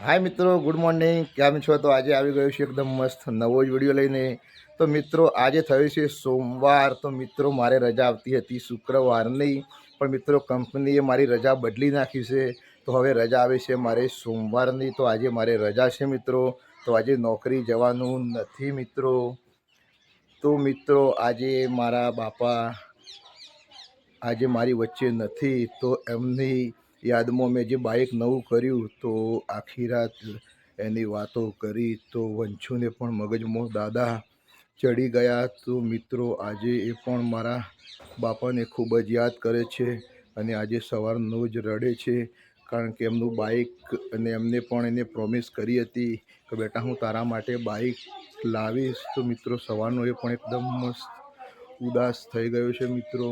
હાય મિત્રો good morning કેમ છો? તો આજે આવી ગયો છે એકદમ મસ્ત નવો જ વીડિયો લઈને. તો મિત્રો, આજે થયું છે સોમવાર. તો મિત્રો, મારે રજા આવતી હતી શુક્રવારની. પણ મિત્રો, કંપનીએ મારી રજા બદલી નાખી છે. તો હવે રજા આવે છે મારે સોમવારની. તો આજે મારે રજા છે મિત્રો. તો આજે નોકરી જવાનું નથી મિત્રો. તો મિત્રો, આજે મારા બાપા, આજે મારી વચ્ચે નથી. તો એમની યાદમાં મેં જે બાઇક નવું કર્યું તો આખી રાત એની વાતો કરી તો વંશુને પણ મગજમાં દાદા ચડી ગયા તો મિત્રો આજે એ પણ મારા બાપાને ખૂબ જ યાદ કરે છે અને આજે સવારનો જ રડે છે. કારણ કે એમનું બાઇક અને એમને પણ એને પ્રોમિસ કરી હતી કે બેટા હું તારા માટે બાઇક લાવીશ. તો મિત્રો સવારનો એ પણ એકદમ મસ્ત ઉદાસ થઈ ગયો છે મિત્રો.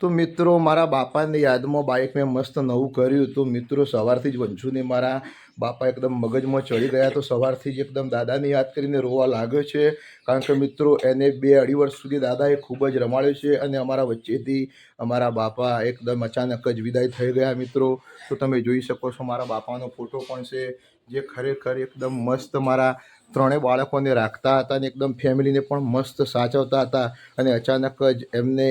તો મિત્રો, મારા બાપાની યાદમાં બાઇક મેં મસ્ત નવું કર્યું. તો મિત્રો, સવારથી જ વંશુને મારા બાપા એકદમ મગજમાં ચડી ગયા. તો સવારથી જ એકદમ દાદાની યાદ કરીને રોવા લાગ્યો છે. કારણ કે મિત્રો, એને બે અઢી વર્ષ સુધી દાદાએ ખૂબ જ રમાડ્યો છે અને અમારા વચ્ચેથી અમારા બાપા એકદમ અચાનક જ વિદાય થઈ ગયા મિત્રો. તો તમે જોઈ શકો છો મારા બાપાનો ફોટો પણ છે, જે ખરેખર એકદમ મસ્ત મારા ત્રણેય બાળકોને રાખતા હતા અને એકદમ ફેમિલીને પણ મસ્ત સાચવતા હતા. અને અચાનક જ એમને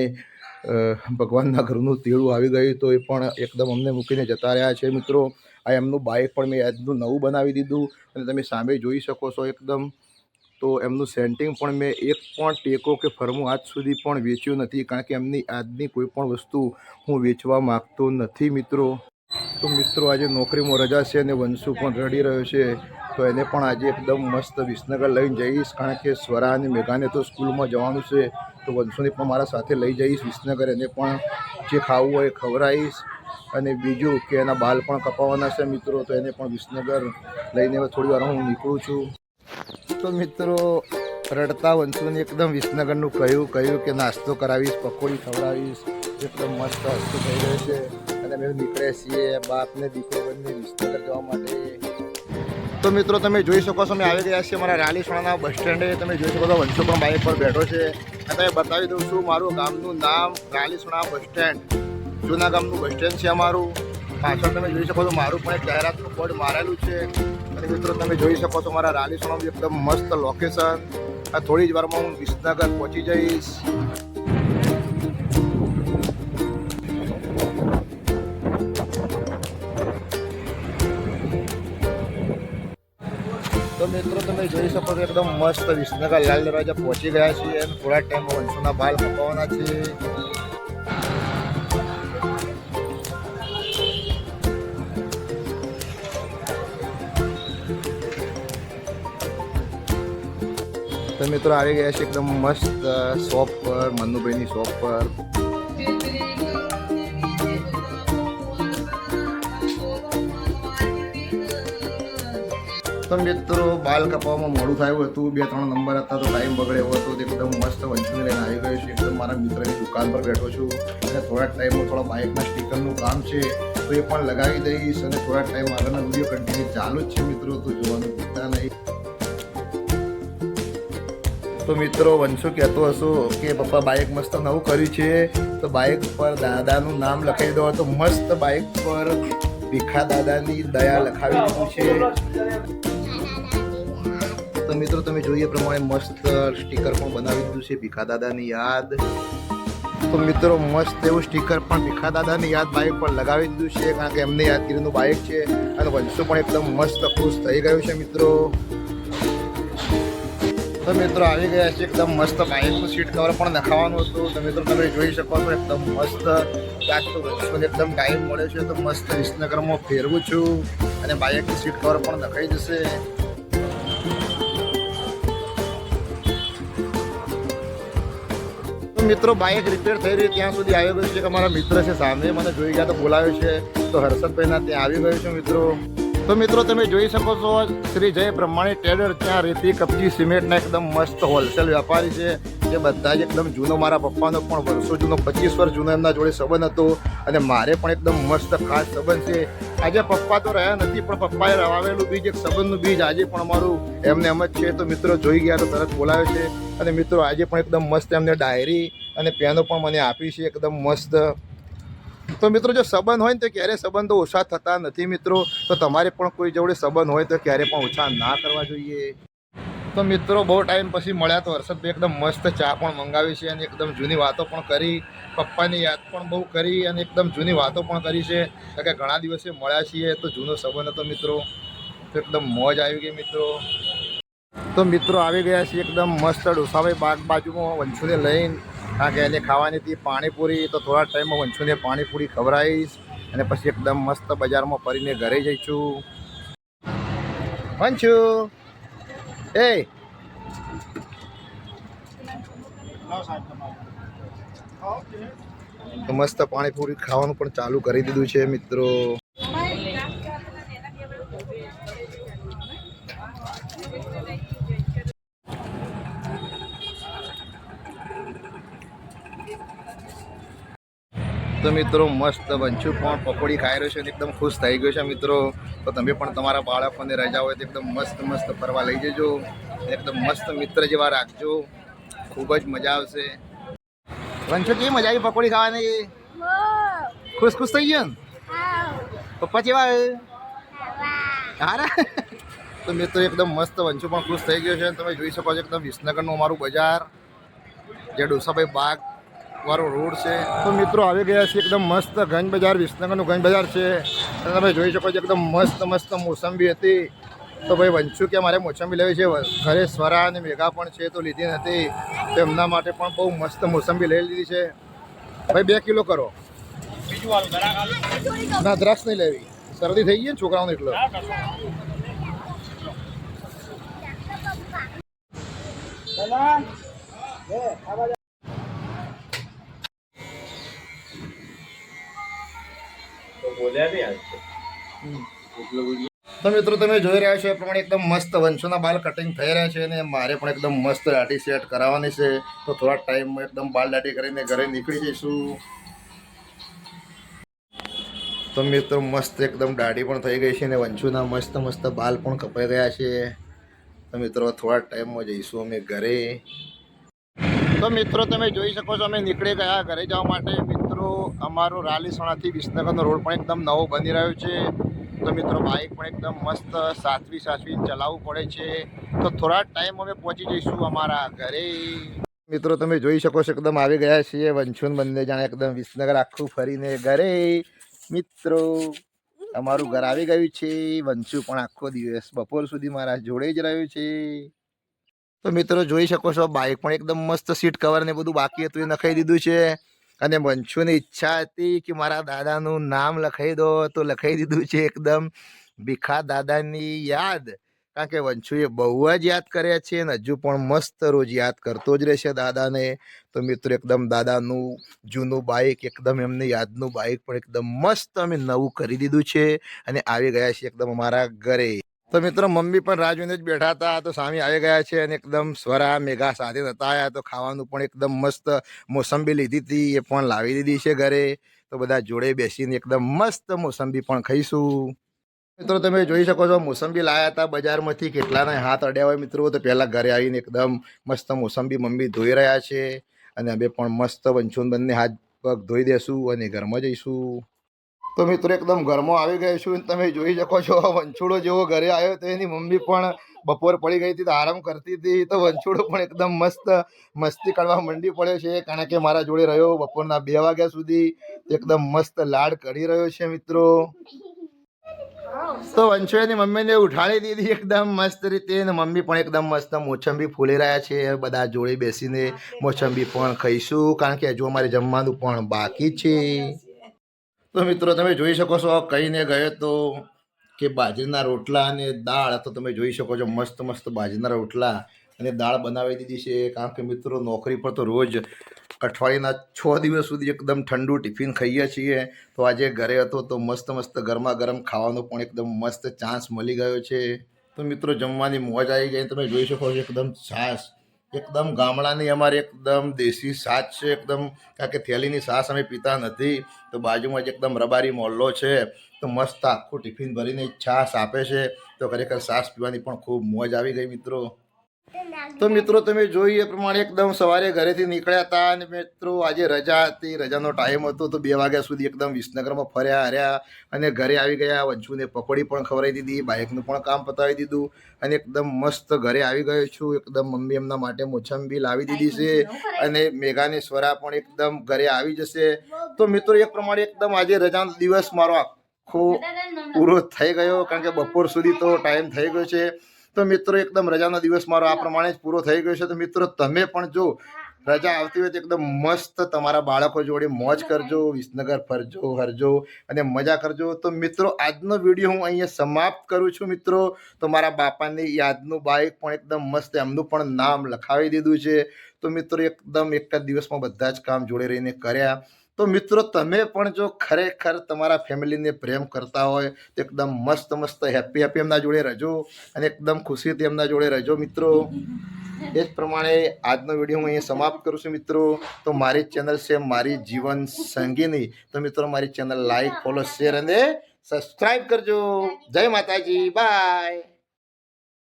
ભગવાનના ઘરનું તેડું આવી ગયું તો એ પણ એકદમ અમને મૂકીને જતા રહ્યા છે મિત્રો. આ એમનું બાઇક પણ મેં આજનું નવું બનાવી દીધું અને તમે સામે જોઈ શકો છો એકદમ. તો એમનું સેન્ટિંગ પણ મેં એક પણ ટેકો કે ફરમું આજ સુધી પણ વેચ્યું નથી કારણ કે એમની આજની કોઈ પણ વસ્તુ હું વેચવા માગતો નથી મિત્રો. તો મિત્રો, આજે નોકરીમાં રજા છે અને વંશુ પણ રડી રહ્યો છે. તો એને પણ આજે એકદમ મસ્ત વિસનગર લઈને જઈશ, કારણ કે સ્વરા અને મેઘાને તો સ્કૂલમાં જવાનું છે. તો વંશુને પણ મારા સાથે લઈ જઈશ વિસનગર, એને પણ જે ખાવું હોય ખવડાવીશ. અને બીજું કે એના બાલ પણ કપાવવાના છે મિત્રો, તો એને પણ વિસનગર લઈને થોડી વાર હું નીકળું છું. તો મિત્રો, રડતા વંશુને એકદમ વિસનગરનું કહ્યું કહ્યું કે નાસ્તો કરાવીશ, પકોડી ખવડાવીશ. એકદમ મસ્ત હસ્તો થઈ રહ્યો છે. અને અમે નીકળે છીએ, બાપને દીકરો બંને વિસનગર જવા માટે. તો મિત્રો, તમે જોઈ શકો છો અમે આવી ગયા છીએ મારા રાલીસણાના બસ સ્ટેન્ડે. તમે જોઈ શકો છો વંશો પણ બાઇક પર બેઠો છે. અને બતાવી દઉં છું, મારું ગામનું નામ રાલીસણા બસ સ્ટેન્ડ. જૂના ગામનું બસ સ્ટેન્ડ છે અમારું. પાછળ તમે જોઈ શકો છો, મારું પણ એક જાહેરાતનું બોર્ડ મારેલું છે. અને મિત્રો, તમે જોઈ શકો છો, મારા રાલીસણાનું એકદમ મસ્ત લોકેશન આ થોડી જ વારમાં હું વિસનગર પહોંચી જઈશ. તો મિત્રો તમે જોઈ શકો છો એકદમ મસ્ત વિસનગર લાલ દરવાજા પહોંચી ગયા છીએ અને થોડા ટાઈમમાં વંશોના બાલ મૂકવાના છે. તો મિત્રો આવી ગયા છે એકદમ મસ્ત શોપ પર, મનુભાઈની શોપ પર. તો મિત્રો, બાલ કપાવવામાં મોડું થયું હતું. બે, ત્રણ નંબર હતા, તો ટાઈમ બગડે એવો હતો. એકદમ મસ્ત વંશુને લઈને આવી ગયો છું. એકદમ મારા મિત્રની દુકાન પર બેઠો છું. અને થોડા ટાઈમમાં થોડા બાઇકના સ્ટીકરનું કામ છે, તો એ પણ લગાવી દઈશ. અને થોડા ટાઈમ આગળના વીડિયો કન્ટિન્યુ ચાલુ જ છે, મિત્રો. તો જોવાનું ભૂલતા નહીં. તો મિત્રો, વંશુ કહેતો હશો કે, પપ્પા બાઇક મસ્ત નવું કર્યું છે. તો બાઇક પર દાદાનું નામ લખાવી દો. તો મસ્ત બાઇક પર ભીખા દાદાની દયા લખાવી દીધું છે. તો મિત્રો, તમે જોઈએ પ્રમાણે મસ્ત સ્ટીકર પણ બનાવી દીધું છે ભીખા દાદાની યાદ. તો મિત્રો, મસ્ત એવું સ્ટીકર પણ ભીખા દાદાની યાદ બાઇક પર લગાવી દીધું છે, કારણ કે એમને યાદગીરીનું બાઇક છે, અને વંશો પણ એકદમ મસ્ત ખુશ થઈ ગયું છે મિત્રો. તો મિત્રો, આવી ગયા છે, એકદમ મસ્ત બાઇકનું સીટ કવર પણ નખાવાનું હતું. તો મિત્રો, તમે જોઈ શકો છો, એકદમ મસ્ત તો એકદમ ટાઈમ મળ્યો છે. તો મસ્ત વિસનગરમાં ફેરવું છું, અને બાઇકની સીટ કવર પણ નખાઈ જશે. મિત્રો બાઇક રિપેર થઈ રહી, ત્યાં સુધી આવી ગયું છે કે મારા મિત્ર છે સામે મને જોઈ ગયા તો બોલાવ્યો છે. તો હર્ષદભાઈના ત્યાં આવી ગયો છું મિત્રો. તો મિત્રો, તમે જોઈ શકો છો, શ્રી જય બ્રહ્માણી ટેલર ત્યાં રેતી, કપચી, સિમેન્ટના એકદમ મસ્ત હોલસેલ વેપારી છે. જે બધા જ એકદમ જૂનો મારા પપ્પાનો પણ વર્ષો જૂનો, પચીસ વર્ષ જૂનો એમના જોડે સંબંધ હતો અને મારે પણ એકદમ મસ્ત ખાસ સંબંધ છે. આજે પપ્પા તો રહ્યા નથી, પણ પપ્પાએ રવાવેલું બીજ, એક સંબંધનું બીજ આજે પણ અમારું એમને એમ જ છે. તો મિત્રો, જોઈ ગયા તો તરત બોલાવે છે. અને મિત્રો, આજે પણ એકદમ મસ્ત એમને ડાયરી અને પેનો પણ મને આપી છે, એકદમ મસ્ત. તો મિત્રો, જો સંબંધ હોય ને, તો ક્યારેય સંબંધો ઓછા થતા નથી મિત્રો. તો તમારે પણ કોઈ જોડે સંબંધ હોય, તો ક્યારે પણ ઓછા ના કરવા જોઈએ. તો મિત્રો, બહુ ટાઈમ પછી મળ્યા તો હર્ષદભાઈ એકદમ મસ્ત ચા પણ મંગાવી છે અને એકદમ જૂની વાતો પણ કરી. પપ્પાની યાદ પણ બહુ કરી અને એકદમ જૂની વાતો પણ કરી છે. કે ઘણા દિવસે મળ્યા છીએ, તો જૂનો સંબંધ હતો મિત્રો. તો એકદમ મોજ આવી ગઈ મિત્રો. તો મિત્રો, આવી ગયા છે એકદમ મસ્ત ડોસાભાઈ બાગ બાજુમાં વંશુને લઈને. કારણ કે એને ખાવાની હતી પાણીપુરી, તો થોડા ટાઈમમાં વંશુને પાણીપુરી ખવડાવીશ અને પછી એકદમ મસ્ત બજારમાં ફરીને ઘરે જઈશું. વંશુ, એ! તો મસ્ત પાણીપુરી ખાવાનું પણ ચાલુ કરી દીધું છે મિત્રો. તો મિત્રો, મસ્ત વંશુ પણ પકોડી ખાઈ રહ્યો છે અને એકદમ ખુશ થઈ ગયો છે મિત્રો. તો તમે પણ તમારા બાળકોને રજા હોય તો એકદમ મસ્ત મસ્ત ફરવા લઈ જજો. એકદમ મસ્ત મિત્ર જેવા રાખજો. ખૂબ જ મજા આવશે. વંશુ કેવી મજા આવી પકોડી ખાવાની? ખુશ ખુશ થઈ ગયો પપ્પા કેવા હારા? તો મિત્રો, એકદમ મસ્ત વંશુ પણ ખુશ થઈ ગયો છે. તમે જોઈ શકો છો, એકદમ વિસનગરનું અમારું બજાર, જે ડોસાભાઈ બાગ વાળો રોડ છે. તો મિત્રો આવી ગયા છે એકદમ મસ્ત ગંજ બજાર, વિસનગરનું ગંજ બજાર છે. અને તમે જોઈ શકો છો એકદમ મસ્ત મસ્ત મોસંબી હતી. તો ભાઈ વંચું કે મારે મોસંબી લેવી છે? ઘરે સ્વરા અને મેઘા પણ છે, તો લીધી નથી. તો એમના માટે પણ બહુ મસ્ત મોસંબી લઈ લીધી છે. ભાઈ બે કિલો કરો. ના, દ્રાક્ષ નહીં લેવી. શરદી થઈ ગઈ ને છોકરાઓને એટલે. તો મિત્રો તમે જોઈ રહ્યા છો એ પ્રમાણે એકદમ મસ્ત વંશોના બાલ કટિંગ થઈ રહ્યા છે અને મારે પણ એકદમ મસ્ત દાઢી સેટ કરાવવાની છે. તો થોડા ટાઈમમાં એકદમ બાલ દાઢી કરીને ઘરે નીકળી જઈશું. તો મિત્રો મસ્ત એકદમ દાઢી પણ થઈ ગઈ છે અને વંશુના મસ્ત મસ્ત બાલ પણ કપાઈ ગયા છે. તો મિત્રો થોડા ટાઈમમાં જઈશું અમે ઘરે. તો મિત્રો, તમે જોઈ શકો છો અમે નીકળી ગયા ઘરે જવા માટે. મિત્રો, અમારો રાલીસણાથી વિસનગરનો રોડ પણ એકદમ નવો બની રહ્યો છે. તો મિત્રો બાઇક પણ એકદમ મસ્ત સાચવી સાચવીને ચલાવવું પડે છે. તો થોડા ટાઈમ અમે પહોંચી જઈશું અમારા ઘરે. મિત્રો, તમે જોઈ શકો છો એકદમ આવી ગયા છીએ. વંશુન બંને જાણે એકદમ વિસનગર આખું ફરીને ઘરે. મિત્રો, અમારું ઘર આવી ગયું છે. વંશુ પણ આખો દિવસ બપોર સુધી મારા જોડે જ રહ્યું છે. તો મિત્રો જોઈ શકો છો બાઇક પણ એકદમ મસ્ત સીટ કવર ને બધું બાકી હતું, એ નખાઈ દીધું છે. અને વંશુની ઈચ્છા હતી કે મારા દાદાનું નામ લખાઈ દો, તો લખાઈ દીધું છે એકદમ ભીખા દાદાની યાદ. કારણ કે વંશુએ બહુ જ યાદ કર્યા છે અને હજુ પણ મસ્ત રોજ યાદ કરતો જ રહેશે દાદાને. તો મિત્રો એકદમ દાદાનું જૂનું બાઇક એકદમ એમની યાદનું બાઇક પણ એકદમ મસ્ત અમે નવું કરી દીધું છે. અને આવી ગયા છે એકદમ અમારા ઘરે. તો મિત્રો, મમ્મી પણ રાહ જ બેઠા હતા. તો સામે આવી ગયા છે અને એકદમ સ્વરા મેઘા સાથે નતા તો ખાવાનું પણ એકદમ મસ્ત મોસંબી લીધી હતી. એ પણ લાવી દીધી છે ઘરે. તો બધા જોડે બેસીને એકદમ મસ્ત મોસંબી પણ ખાઈશું. મિત્રો, તમે જોઈ શકો છો, મોસંબી લાયા હતા બજારમાંથી. કેટલાના હાથ અડ્યા હોય મિત્રો. તો પહેલાં ઘરે આવીને એકદમ મસ્ત મોસંબી મમ્મી ધોઈ રહ્યા છે. અને અમે પણ મસ્ત વંશુન બંને હાથ પગ ધોઈ દેશું અને ઘરમાં જઈશું. તો મિત્રો એકદમ ઘરમાં આવી ગયો છું. તમે જોઈ શકો છો વંછુડો જેવો ઘરે આવ્યો તો એની મમ્મી પણ બપોર પડી ગઈ હતી, તો આરામ કરતી હતી. તો વંછુડો પણ એકદમ મસ્ત, મસ્તી કરવા મંડી પડ્યો છે. કારણ કે મારા જોડે રહ્યો બપોરના બે વાગ્યા સુધી. એકદમ મસ્ત લાડ કરી રહ્યો છે મિત્રો. તો વંશુએની મમ્મીને ઉઠાડી દીધી એકદમ મસ્ત રીતે. મમ્મી પણ એકદમ મસ્ત મોસંબી ફૂલી રહ્યા છે. બધા જોડે બેસીને મોસંબી પણ ખાઈશું. કારણ કે હજુ અમારે જમવાનું પણ બાકી છે. તો મિત્રો, તમે જોઈ શકો છો, કહીને ગયો તો કે બાજરીના રોટલા અને દાળ, તો તમે જોઈ શકો છો, મસ્ત મસ્ત બાજરીના રોટલા અને દાળ બનાવી દીધી છે. કારણ કે મિત્રો, નોકરી પર તો રોજ અઠવાડિયાના છ દિવસ સુધી એકદમ ઠંડુ ટિફિન ખાઈએ છીએ. તો આજે ઘરે હતો તો મસ્ત મસ્ત ગરમા ગરમ ખાવાનો પણ એકદમ મસ્ત ચાન્સ મળી ગયો છે. તો મિત્રો, જમવાની મોજ આવી ગઈ. તમે જોઈ શકો છો, એકદમ છાશ એકદમ ગામડાની અમારી એકદમ દેશી છાશ છે, એકદમ કારણ કે થેલીની સાસ અમે પીતા નથી. તો બાજુમાં જ એકદમ રબારી મોહલ્લો છે. તો મસ્ત આખું ટિફિન ભરીને છાશ આપે છે. તો ખરેખર સાસ પીવાની પણ ખૂબ મોજ આવી ગઈ મિત્રો. તો મિત્રો તમે જોઈ એ પ્રમાણે એકદમ સવારે ઘરેથી નીકળ્યા હતા અને મિત્રો આજે રજા હતી. રજાનો ટાઈમ હતો તો બે વાગ્યા સુધી એકદમ વિસનગરમાં ફર્યા હર્યા અને ઘરે આવી ગયા. વંશુને પકોડી પણ ખવડાવી દીધી બાઇકનું પણ કામ પતાવી દીધું અને એકદમ મસ્ત ઘરે આવી ગયો છું. એકદમ મમ્મી એમના માટે મોછંબી લાવી દીધી છે અને મેઘાની સ્વરા પણ એકદમ ઘરે આવી જશે. તો મિત્રો એ પ્રમાણે એકદમ આજે રજાનો દિવસ મારો આખો પૂરો થઈ ગયો. કારણ કે બપોર સુધી તો ટાઈમ થઈ ગયો છે. તો મિત્રો એકદમ રજાના દિવસ મારો આ પ્રમાણે જ પૂરો થઈ ગયો છે. તો મિત્રો તમે પણ જો રજા આવતી હોય તો એકદમ મસ્ત તમારા બાળકો જોડે મોજ કરજો વિસનગર ફરજો હરજો અને મજા કરજો. તો મિત્રો આજનો વીડિયો હું અહીંયા સમાપ્ત કરું છું મિત્રો. તો મારા બાપાની યાદનું બાઇક પણ એકદમ મસ્ત એમનું પણ નામ લખાવી દીધું છે. તો મિત્રો એકદમ એક જ દિવસમાં બધા જ કામ જોડે રહીને કર્યા. તો મિત્રો, તમે પણ જો ખરેખર તમારા ફેમિલીને પ્રેમ કરતા હોય, તો એકદમ મસ્ત મસ્ત હેપી હેપી એમના જોડે રહેજો અને એકદમ ખુશીથી એમના જોડે રહેજો મિત્રો. એ જ પ્રમાણે આજનો વીડિયો હું અહીંયા સમાપ્ત કરું છું મિત્રો. તો મારી ચેનલ છે મારી જીવન સંગીની. તો મિત્રો, મારી ચેનલ લાઈક ફોલો શેર અને સબસ્ક્રાઈબ કરજો. જય માતાજી. બાય